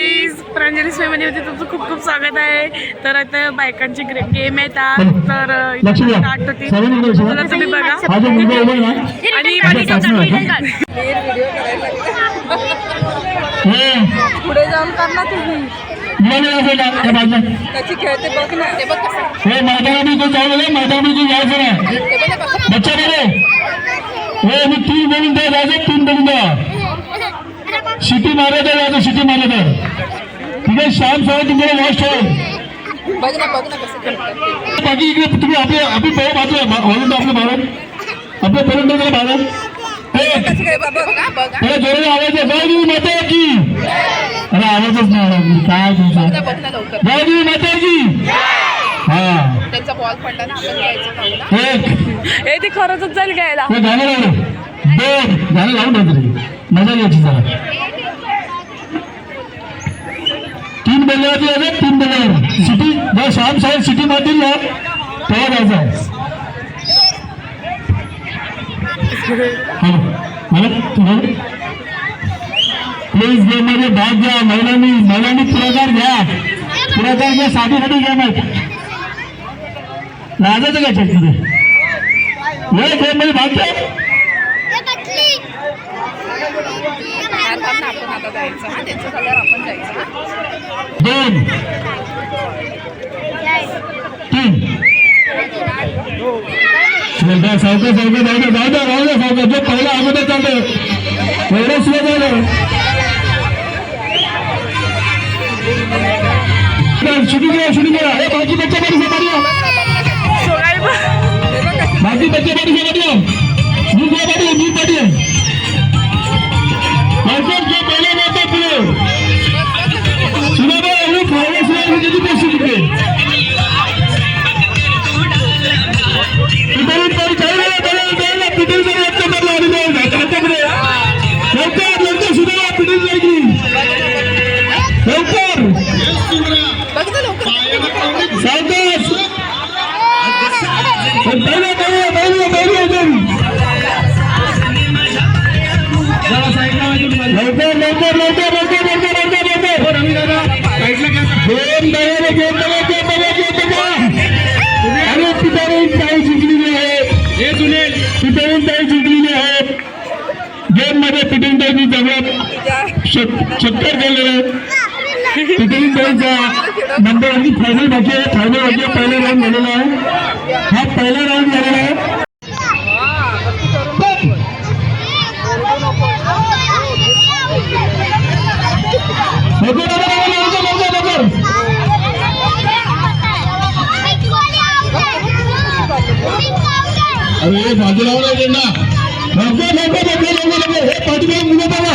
Guys Pranjali सोयमध्ये होती तुमचं खूप खूप स्वागत आहे. तर आता बायकांची गेम येतात तर. स्टार्ट होती. तर तुम्ही बघा. आणि. हे, पुढे जाऊन कर ना तुम्ही. त्याची खेळते बघ ना. ते बघ हे मैदानामध्ये जायचं हे तीन बोलून द्या जायचं तीन बोलून द्या शिटी जायचं शिटी आहे श्याम सर तुम्हाला वॉच ठेव बघ ना बघ ना कसं खेळतात ते. बाकी इकडे तुम्ही आपले आपली पाहू बाजूला वळून आपलं भारत आपलं पर्यंत जरा भारत आवाज आहे गाडी माता की अरे आवाजच नाही काय तुमचा? माता की हा. त्यांचा बॉल पडला ना एक ती खरंच जाईल घ्यायला. हे लावलं दोन गाणं लावून मजा घ्यायची जरा. तीन आहे तीन बल्ल्यावर सिटी जर श्याम साहेब सिटी मारतील ना? तेव्हा जायचं आहे. प्लीज गेममध्ये भाग घ्या महिलांनी महिलांनी पुढाकार घ्या. पुढाकार घ्या साठी साठी गेम आहेत लाजायचं का चटमध्ये हे गेममध्ये भाग घ्या. बाहेर थांब ना आपण आता जायचं हा त्यांचं झाल्यावर आपण जायचं हा दोन. तीन. चल, सावकाश सावकाश जाऊ द्या जाऊ द्या जाऊ द्या सावकाश जो पहिला अगोदर चालतो एवढं सुद्धा झालं. शूटिंग करा शूटिंग करा. हे बाकी बच्चे बड़ी से मारियो सोगाई ते बघ कसं बाकी बच्चे बड़ी से मारियो नीट ये मारियो नीट सावकाश पहिला पहिला पहिला पहिला जाऊन लवकर लवकर लवकर लवकर लवकर लवकर लवकर दोन दयाने गेम बघा गेम बघा गेम बघा अरे पितारून ताई जिंकलेली आहे हे। सुनील पितारून ताई जिंकलेली आहे गेममध्ये पिटून ताईनी जवळ चक्कर केलेलं पिटून ताईचा नंबर आणि फायनल बाकी आहे फायनल बाकी आहे पहिला राऊंड झालेला आहे हा। पहिला राऊंड झालेला आहे हा। वरती करून बघ. ओरडू नको. लवकर लवकर लवकर लवकर लवकर अरे बाजूला लावून येते ना लवकर लवकर लवकर लवकर लवकर हे। पाठीमागे मुलं बघा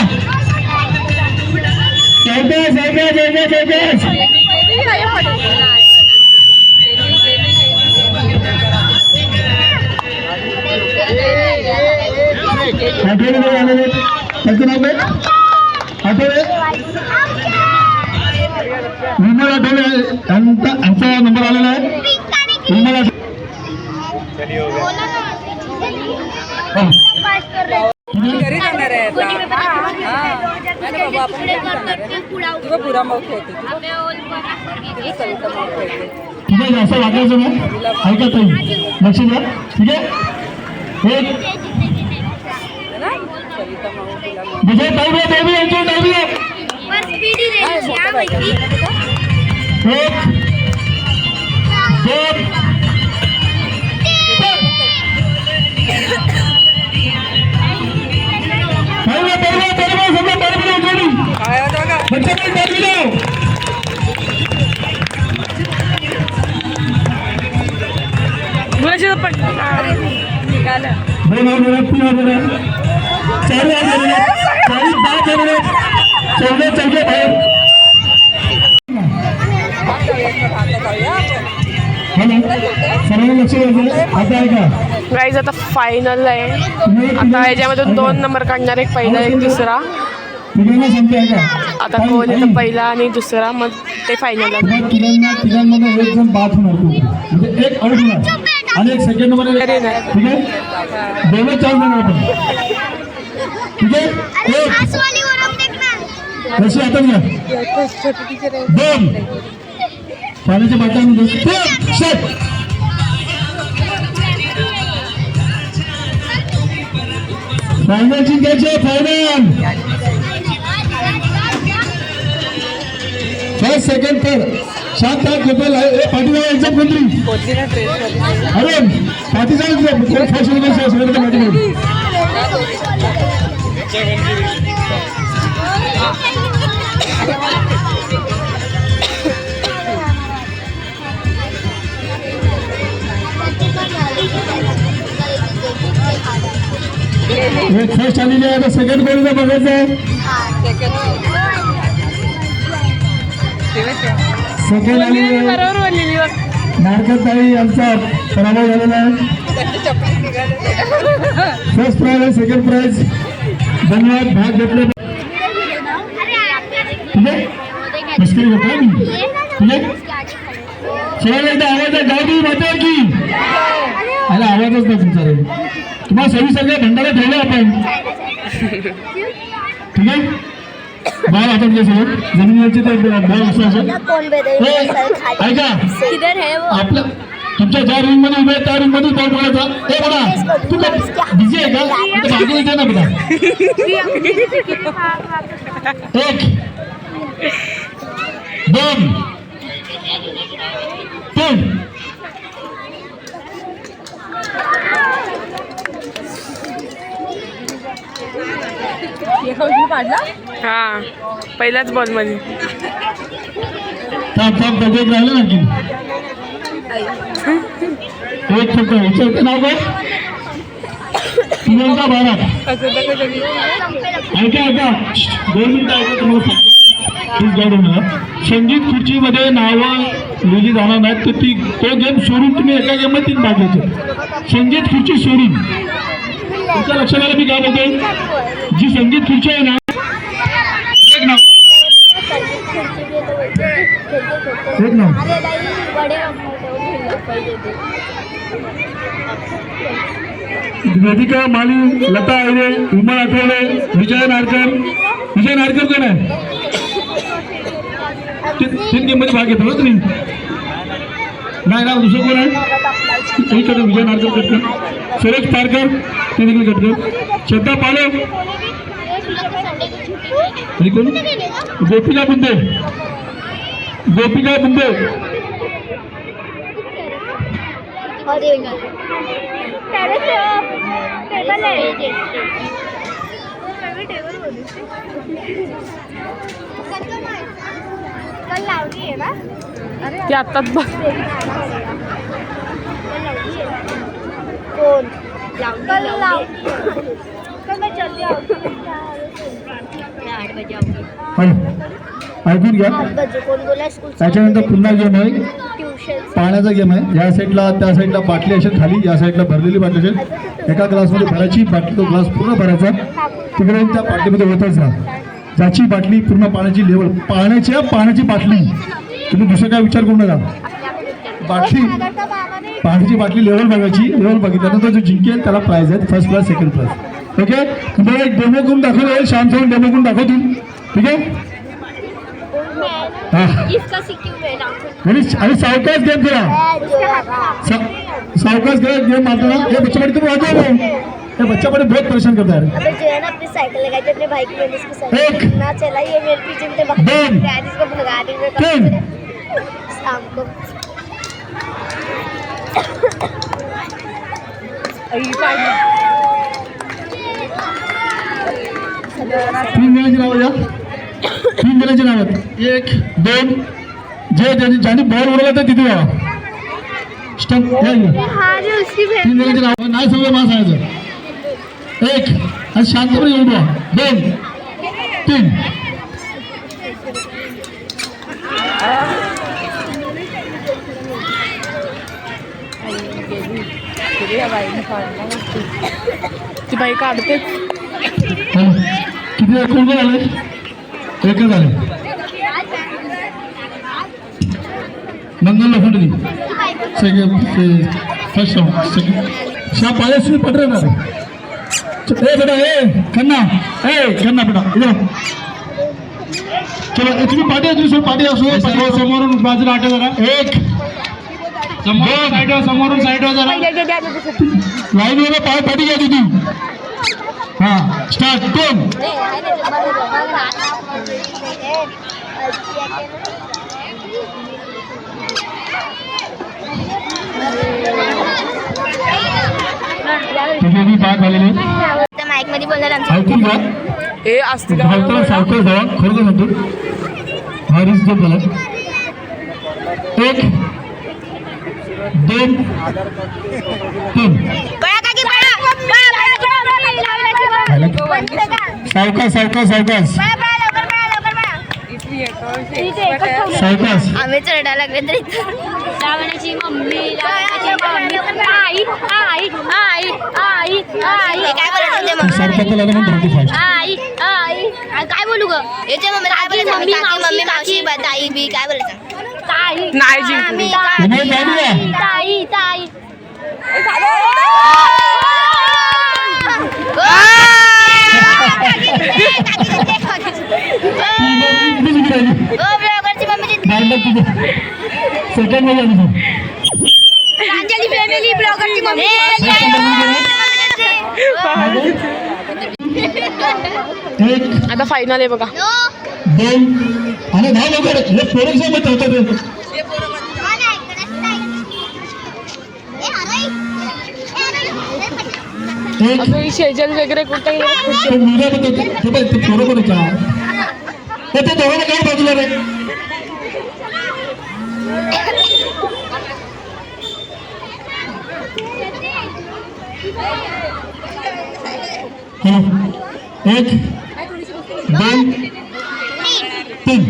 सावकाश सावकाश सावकाश सावकाश आठवडे जवळ आलेले आहेत. त्याचं नाव काय आठवडे विमल आठवडे यांचा यांचा नंबर आलेला आहे विमल आठवडे हा. घरी जाणार आहे आता हा नाही बाबा आपण घरी जाणार आहे तुझं पुरा मग खेळते तुझी कविता मग खेळते ठीक आहे असं वागायचं ना ऐका ताई लक्ष द्या ठीक आहे एक है ना कविता मग तुला मग विजय ताई ताई यांची ताई काय मोठं पाहिजे एक दोन चौदा चौदा बाहेर आता फायनल आहे. आता याच्यामध्ये दोन नंबर काढणार एक पहिला एक दुसरा. आता कोण येतं पहिला आणि दुसरा मग ते फायनल त्या तिघांना तिघांमध्ये एक जण बाद होणार तो. म्हणजे एक आउट होणार. आणि एक सेकंडमध्ये अरे नाही. ठीक आहे? दोनच चान्स देणार आपण. ठीक आहे? एक. रशी हातात घ्या दोन. पाण्याच्या बाटल्यामध्ये तीन. शट फायनल जिंकायचे फायनल दस सेकंड थर्ड शांत हा गोपाल आहे पाठीमागे एक्झाम मंत्री अरे पाठीचा फर्स्ट सेकंड फर्स्ट आलेली आहे. आता सेकंड कोणीचा बघायचं आहे? सेकंड आलेली आहे बरोबर बोललेली बघ. नारकत ताई यांचा पराभव झालेला आहे. फर्स्ट प्राइज आहे सेकंड प्राइज धन्यवाद भाग घेतले. मुश्किल होता एकदा आवाज आहे गाव माते की. अरे आवाजच नाही तुमचा रे. तुम्हाला सव्वीस सगळ्या भंडारा ठेवला आपण? ठीक आहे? बाळ आपण घे सगळं जमिनीवरचे ते बॉल असं ऐका. है वो? आपलं तुमच्या ज्या रूममध्ये उभे त्या रूममध्ये बॉल पडायचा ए बघा तू बिझी आहे का? मागे येते ना बघा एक. दोन. तीन पाडला हा पहिल्याच बॉलमध्ये थांब थांब थांब एक राहिलं आणखी एक फक्त याचं नाव ऐका ऐका. दोन मिनिटं ऐका तुम्हाला सांगतो. प्लीज गाईड होणार संगीत खुर्चीमध्ये नावं लिहिली जाणार नाहीत तर ती तो गेम सोडून तुम्ही एका गेममध्ये तीन भाग घ्यायचे संगीत खुर्ची सोडून. तुमच्या लक्षात आलं मी काय बोलतोय? जी संगीत खुर्ची आहे ना. एक नाव. एक नाव. अरे वेदिका माली लता आयरे उमा आठवले विजय नारकर. विजय नारकर कोण आहे? तीन गेममध्ये भाग घेतो तुम्ही. नाही ना दुसरं कोण आहे? विजय नारकर कटकर सुरेश पारकर ते देखील कटकर श्रद्धा पालव गोपिका बुंदे गोपिका बुंदे ती आत्ताच बघ. कल लावली ऐकून घ्या त्याच्यानंतर पुन्हा गेम आहे. पाण्याचा गेम आहे. या साईडला त्या साईडला बाटली असेल खाली या साईडला भरलेली बाटली असेल. एका ग्लासमध्ये भरायची बाटली तो ग्लास पूर्ण भरायचा. तिकडे त्या बाटलीमध्ये होतच राहा ज्याची बाटली पूर्ण पाण्याची लेवल पाण्याच्या पाण्याची बाटली. तुम्ही दुसरं काय विचार करू नका. बाटली पाण्याची बाटली लेवल बघायची लेवल बघितल्यानंतर जो जिंकेल त्याला प्राईज आहे first prize second prize okay तुम्हाला एक डेमो करून दाखवतो शांत होऊन डेमो करून दाखवतो ठीक आहे में आणि सावकाश गेम खेळा सा- सावकाश गए गेम मारते ना ये बच्चा बड़ी तुम आ जाओ ये बच्चा बड़े बहुत परेशान करता है। अबे जो है ना अपनी साइकिल लगाई थी अपने भाई की मैंने इसकी साइकिल। ना चला ये मेरे पीछे मुझे भाग दोन। डैडी इसको भगा देंगे तीन। शाम को। आई पाडली तीन जणांची नावं द्या. तीन जणांची नावं. एक दोन जे ज्यांनी ज्यांनी बॉल उडवला तर तिथे यावा. स्टंप. हाँ तीन जणांची नावं नाही सगळं मला सांगायचं. एक आणि शांतपणे उडवा दोन तीन. ती बाई काढतेच. हॅलो किती कोण कोण आले एकच आले मंगल लोखंडनी सेकंड फर्स्ट राउंड सेकंड शा पायस में पड़ रहे ना ए बेटा ए खन्ना ए खन्ना बेटा इधर चला तुम्ही पाठी तुम्ही सोड पाठी असो समोर समोरून बाजूला आठ जरा एक समोर साईड समोरून साईड जरा लाईन वर पाय पाठी घ्या तिथे हा स्टार्ट दोन तुझे पाय झालेले. माईकमध्ये बोलणार आमच्या ऐकून घ्या. हे असते धावताना सावकाश धावा खरं म्हणतो. हा रिस्क घेत झाला एक दोन तीन. सावकाश सावकाश सावकाश. सावकाश. आम्ही चढायला लागले तरी. श्रावणाची मम्मी आई आई आई आई आई. बोलत आई आई आई, काय बोलू ग? याच्या मम्मी काय बोलायचं? मम्मी मम्मी मावशी ताई बी काय बोलायचं? ताई नाही. ताई ताई मम्मी सेकंडमध्ये आली तू. प्रांजली फॅमिली ब्लॉगरची मम्मी एक आता फायनल आहे बघा. दोन आणि दहा लवकर पोरं सोबत होतं ते एक अजून शेजल वगैरे कुठे होते ते दोघांना काय बाजूला रे? एक दोन तीन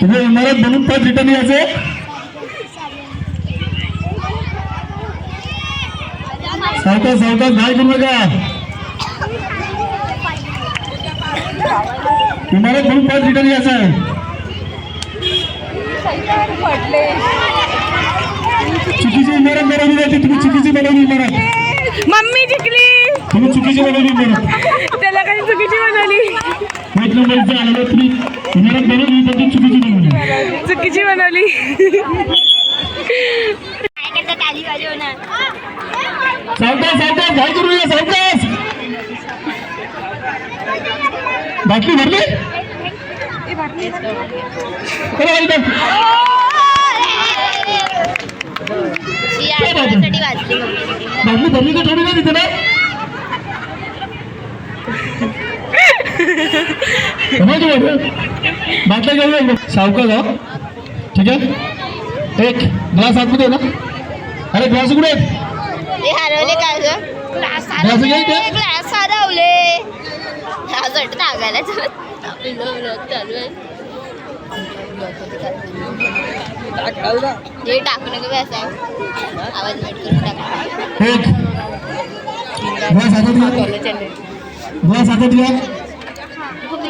तुम्ही इमारत बनून परत रिटर्न यायचं सावकाश सावकाश घाय करू नका इमारत बनून परत रिटर्न यायचं आहे चुकीची इमारत बनवली जाते तुम्ही चुकीची बनवली इमारत. मम्मी जिंकली. तुम्ही चुकीची बनवली इमारत. त्याला काही चुकीची बनवली. चुकीची बनवली. बाटली भरली? बाटली. भरली तर थोडी ना तिथे? ना बाटल्या? घेऊया एकदा. सावकाश हा. ठीक आहे? एक ग्लास आतमध्ये ना? अरे ग्लास कुठे हरवले काय ग्लास. क्लास हरवले. असं टाकायला चालू आहे हे टाकू नका बे असं. आवाज नीट करून टाका. एक. ग्लास हातात घ्या. ग्लास हातात घ्या. दोन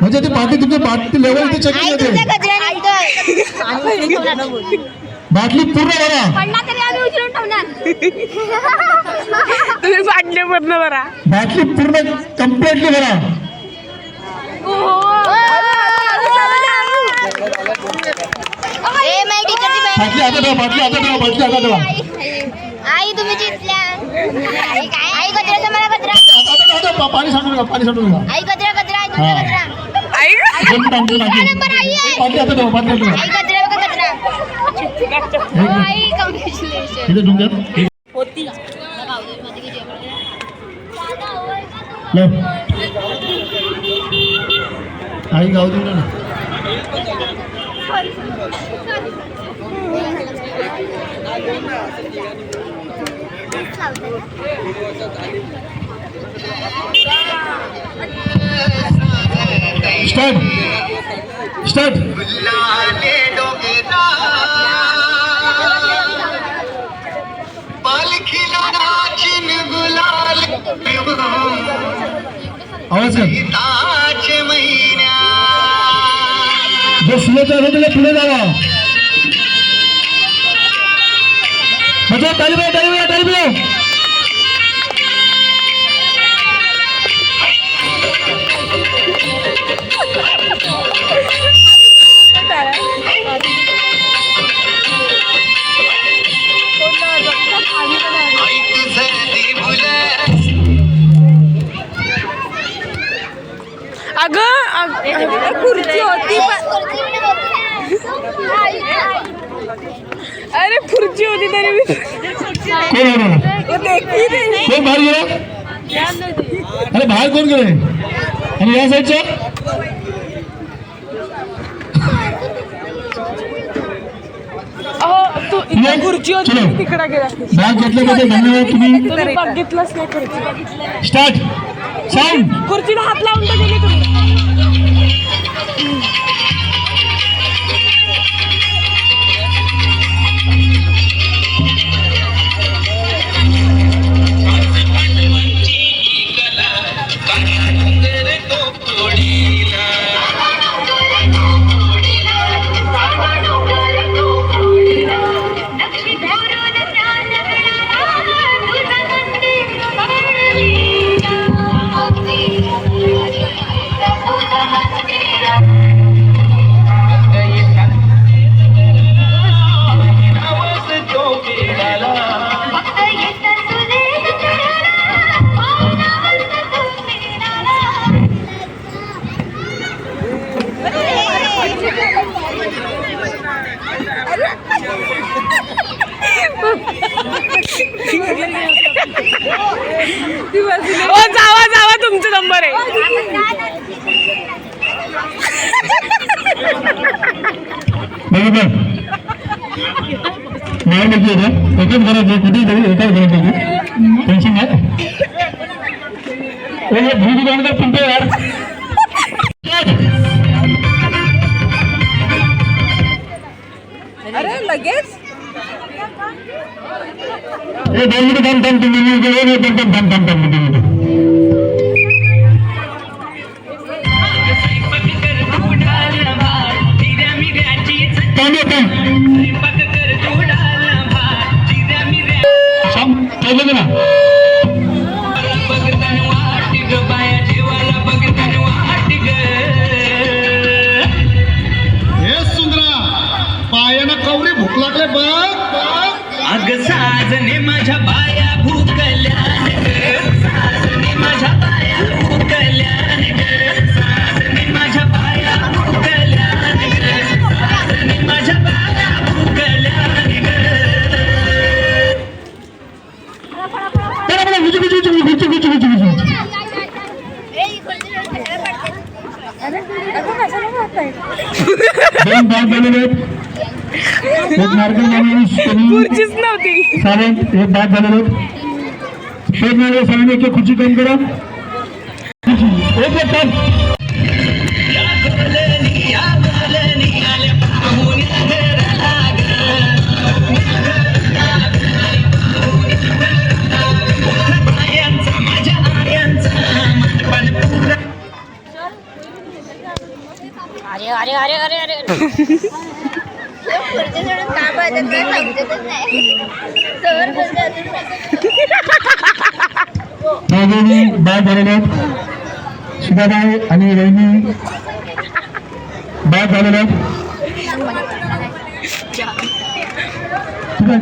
म्हणजे ती बाटली तुमची बाटली लेवल ती चेकिंग तुमच्या कचऱ्या निघतोय बाटली पूर्ण भरा पडला तरी आम्ही उचलून ठेवणार तुम्ही बाटले पूर्ण बरा बाटली पूर्ण कम्प्लिटली भरा ए माय टीचरची बॅग बाटली आता ठेवा बाटली आता ठेवा बाटली आता ठेवा आई तुम्ही जिंकल्या आई कचरा. पाणी सांडू नका पाणी सांडू नका आई कचरा कचरा Ayo, kau स्टार्ट स्टार्ट आवाज जो सुरत आहे त्याला पुढे जावा. म्हणजे तालिबाई मी कोण बाहेर गेला अरे बाहेर कोण गेले आणि या साईडच्या अहो तू इथे ये. खुर्ची होती चलो. तू तिकडे गेला बॅग घेतल्याबद्दल धन्यवाद तुम्ही। तुम्ही बघितलंच नाही खुर्ची स्टार्ट। साऊंड खुर्चीला हात लावून तर गेली तुम्ही I guess. Come, come, come, come. अग साजने माझ्या बाया भूकल्या साजने माझ्या बाया भूकल्या साजने माझ्या बाया भूकल्या साजने माझ्या बाया भूकल्या दोन भाग झालेले आहेत एक मार्गीच नव्हती. सावंत हे बाद झालेले शोध करा. अरे अरे अरे अरे अरे. आमच्या सोडून झालेले आहेत सुधाबाई आणि रोहिणी बाय झालेले आहेत तुझ्या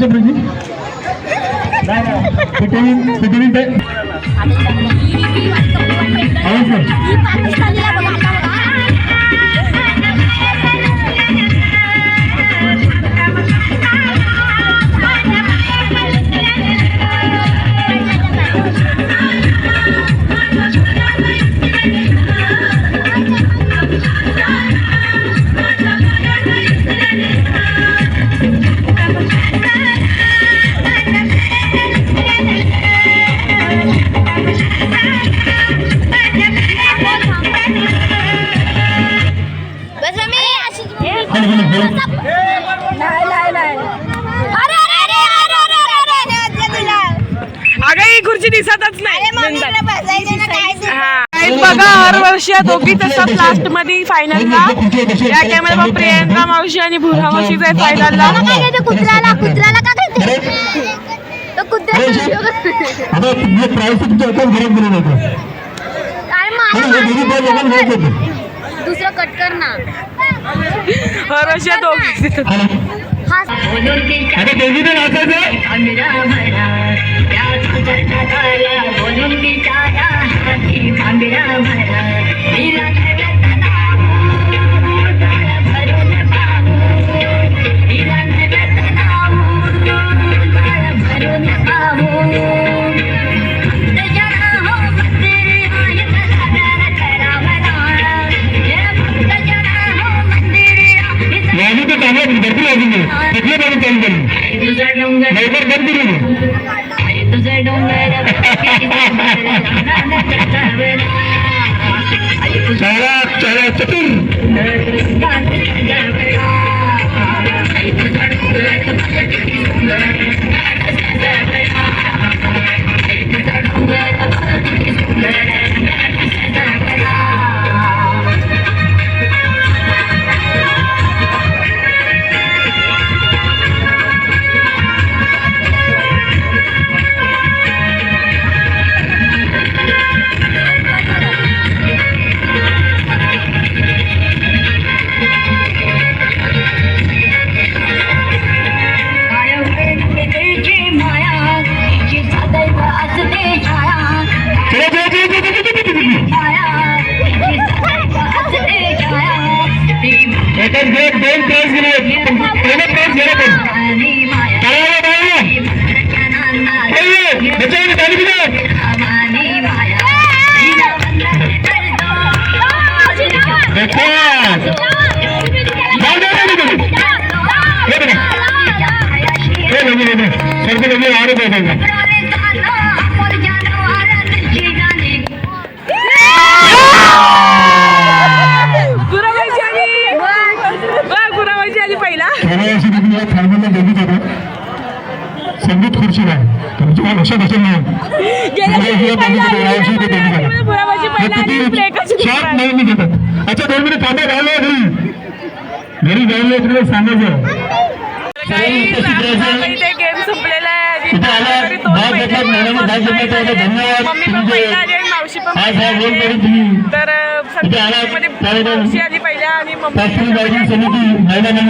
या दोघीच असतात लास्टमध्ये फायनलला या टायमाला मग प्रियंका मावशी आणि भुरा मावशी जाय फायनलला कुत्र्याला कुत्र्याला का काय तो कुत्र्याला आता तुमच्या अकाउंट दिलं मारा दुसरं कट कर ना. हा नाचायचं? माझी बघ, गुराबाईची आली पहिला संगीत वर्षी देखील तुमच्या लक्षात असेल घेतात अच्छा दोन मिनिट थांबा राहिलो घरी. घरी जायला तुला सांगायचं. धन्यवाद. हा तर इथे आला, पहिल्या आणि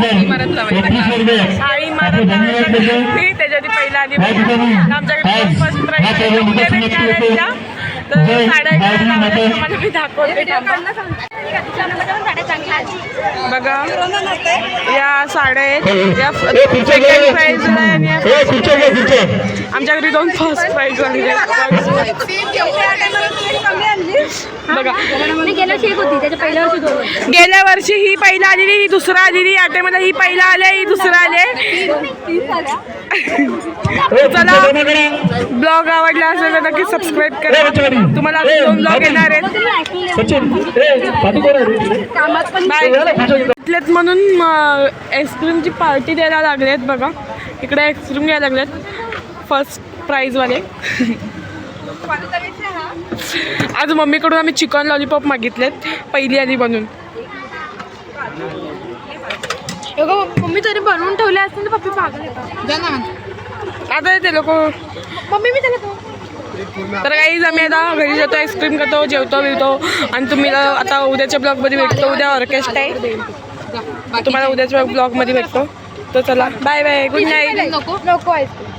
देतो त्याच्या पहिला आली. ठिकाणी आमच्याकडे हा साड्या तुम्हाला मी दाखवते. बघा या साड्या आहेत. या. सेकंड प्राईज आणि. आमच्या घरी दोन फर्स्ट प्राईज. बघा. गेल्या वर्षी एक होती त्याच्या पहिल्या वर्षी दोन होती. गेल्या वर्षी ही पहिला आलेली ही दुसरा आलेली या टायमाला ही पहिला आले ही दुसरा आले चला. ब्लॉग आवडला असेल तर नक्की सबस्क्राईब करा. तुम्हाला दोन ब्लॉग. येणार आहेत म्हणून आईस्क्रीमची पार्टी द्यायला लागलेत बघा. इकडे आईस्क्रीम घ्यायला लागलेत फर्स्ट प्राईजवाले आज मम्मीकडून आम्ही चिकन लॉलीपॉप मागितलेत पहिली आली बनून मम्मी तरी बनवून ठेवले असतील पप्पी पागल आता ते लोक. मम्मी मी त्याला तर काहीच आम्ही आता घरी जातो आईस्क्रीम खातो जेवतो बिवतो. आणि तुम्ही आता उद्याच्या ब्लॉगमध्ये भेटतो. उद्या ऑर्केस्ट्रा आहे. तुम्हाला उद्याच्या ब्लॉगमध्ये भेटतो. तर चला बाय बाय गुड नाईट नको नको आईस्क्रीम